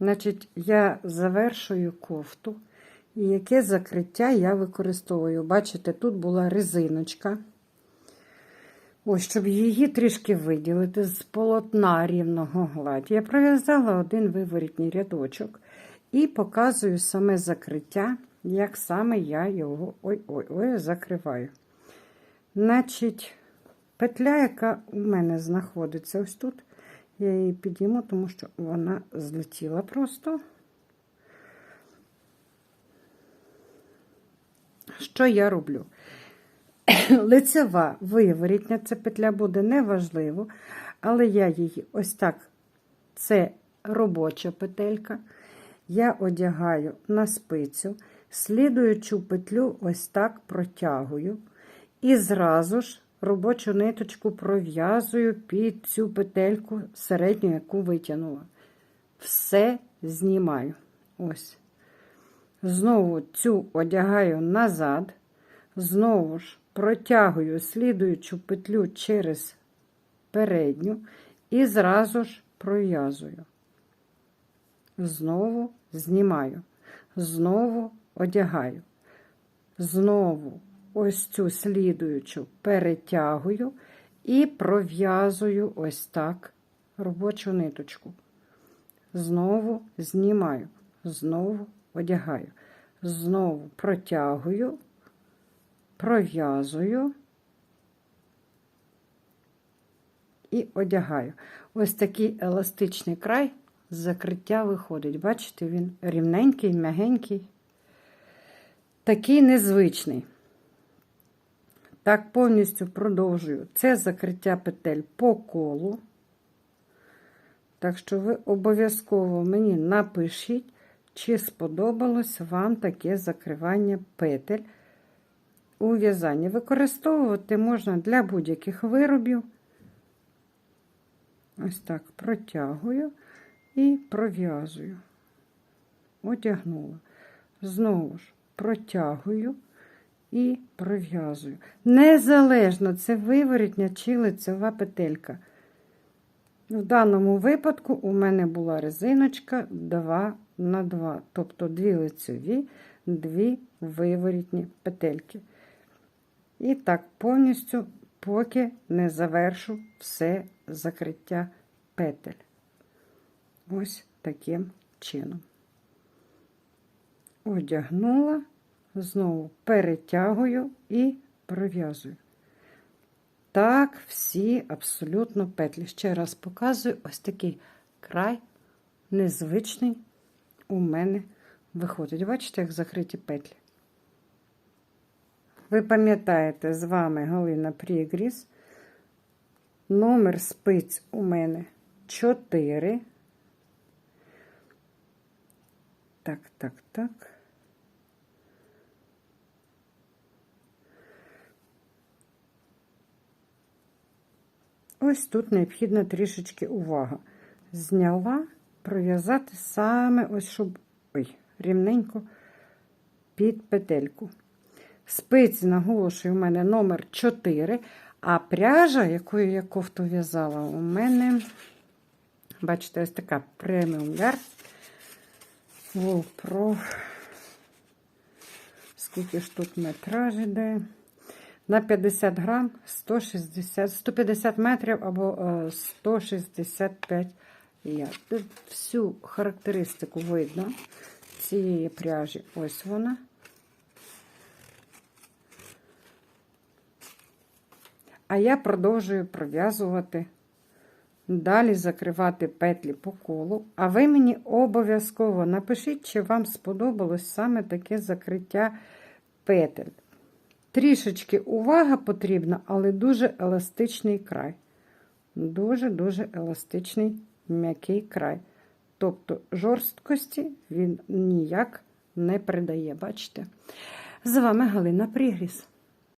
Значить, я завершую кофту. І яке закриття я використовую? Бачите, тут була резиночка. Ось, щоб її трішки виділити з полотна рівного гладі. Я пров'язала один виворітній рядочок і показую саме закриття, як саме я його ой-ой-ой закриваю. Значить, петля, яка у мене знаходиться ось тут, я її підійму, тому що вона злетіла просто. Що я роблю? Лицева виворітня, це петля буде неважливо, але я її ось так, це робоча петелька. Я одягаю на спицю, слідуючу петлю ось так протягую. І зразу ж робочу ниточку пров'язую під цю петельку середню, яку витягнула. Все знімаю. Ось. Знову цю одягаю назад, знову ж протягую слідуючу петлю через передню і зразу ж пров'язую. Знову знімаю, знову одягаю. Знову ось цю слідуючу перетягую і пров'язую ось так робочу ниточку. Знову знімаю, знову одягаю. Знову протягую, пров'язую і одягаю. Ось такий еластичний край з закриття виходить. Бачите, він рівненький, м'ягенький, такий незвичний. Так, повністю продовжую. Це закриття петель по колу. Так що ви обов'язково мені напишіть, чи сподобалось вам таке закривання петель у в'язанні. Використовувати можна для будь-яких виробів. Ось так протягую і пров'язую. Одягнула. Знову ж протягую і пров'язую. Незалежно, це виворітня чи лицева петелька. В даному випадку у мене була резиночка 2 на 2, тобто дві лицеві, дві виворітні петельки. І так, повністю, поки не завершу все закриття петель. Ось таким чином. Одягнула, знову перетягую і пров'язую. Так, всі абсолютно петлі. Ще раз показую ось такий край незвичний у мене виходить. Бачите, як закриті петлі. Ви пам'ятаєте, з вами Галина Прігріс. Номер спиць у мене 4. Так, так, так. Ось тут необхідна трішечки увага. Зняла, пров'язати саме ось, щоб ой, рівненько під петельку. Спиці, наголошую, у мене номер 4, а пряжа, якою я кофту в'язала, у мене, бачите, ось така преміум Yarn Wool Скільки ж тут метраж іде? На 50 грам 160, 150 метрів або 165 ярд. Тут Всю характеристику видно цієї пряжі. Ось вона. А я продовжую пров'язувати, далі закривати петлі по колу. А ви мені обов'язково напишіть, чи вам сподобалось саме таке закриття петель. Трішечки увага потрібна, але дуже еластичний край. Дуже-дуже еластичний м'який край. Тобто жорсткості він ніяк не придає, бачите? З вами Галина Пригріс.